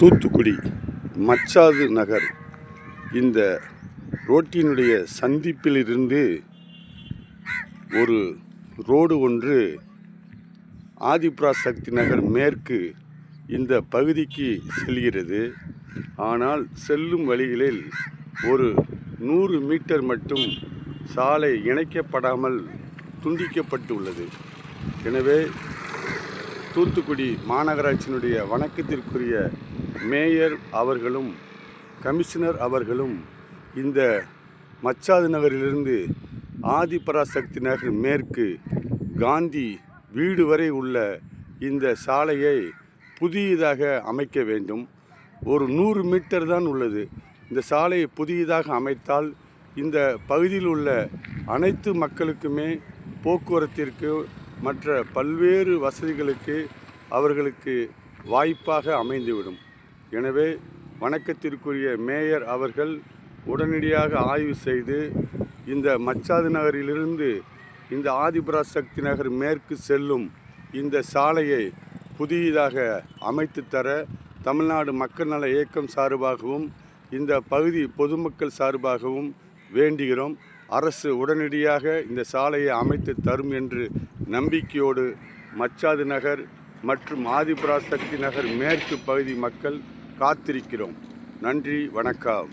தூத்துக்குடி மச்சாது நகர். இந்த ரோட்டினுடைய சந்திப்பிலிருந்து ஒரு ரோடு ஒன்று ஆதிபராசக்தி நகர் மேற்கு இந்த பகுதிக்கு செல்கிறது. ஆனால் செல்லும் வழிகளில் ஒரு நூறு மீட்டர் மட்டும் சாலை இணைக்கப்படாமல் துண்டிக்கப்பட்டுள்ளது. எனவே தூத்துக்குடி மாநகராட்சியினுடைய வணக்கத்திற்குரிய மேயர் அவர்களும் கமிஷனர் அவர்களும் இந்த மச்சாது நகரிலிருந்து ஆதிபராசக்தி நகர் மேற்கு காந்தி வீடு வரை உள்ள இந்த சாலையை புதியதாக அமைக்க வேண்டும். ஒரு நூறு மீட்டர் தான் உள்ளது. இந்த சாலையை புதியதாக அமைத்தால் இந்த பகுதியில் உள்ள அனைத்து மக்களுக்குமே போக்குவரத்திற்கு மற்ற பல்வேறு வசதிகளுக்கு அவர்களுக்கு வாய்ப்பாக அமைந்துவிடும். எனவே வணக்கத்திற்குரிய மேயர் அவர்கள் உடனடியாக ஆய்வு செய்து இந்த மச்சாது நகரிலிருந்து இந்த ஆதிபராசக்தி நகர் மேற்கு செல்லும் இந்த சாலையை புதியதாக அமைத்து தர தமிழ்நாடு மக்கள் நல இயக்கம் சார்பாகவும் இந்த பகுதி பொதுமக்கள் சார்பாகவும் வேண்டுகிறோம். அரசு உடனடியாக இந்த சாலையை அமைத்து தரும் என்று நம்பிக்கையோடு மச்சாது நகர் மற்றும் ஆதிபராசக்தி நகர் மேற்கு பகுதி மக்கள் காத்திருக்கிறோம். நன்றி வணக்கம்.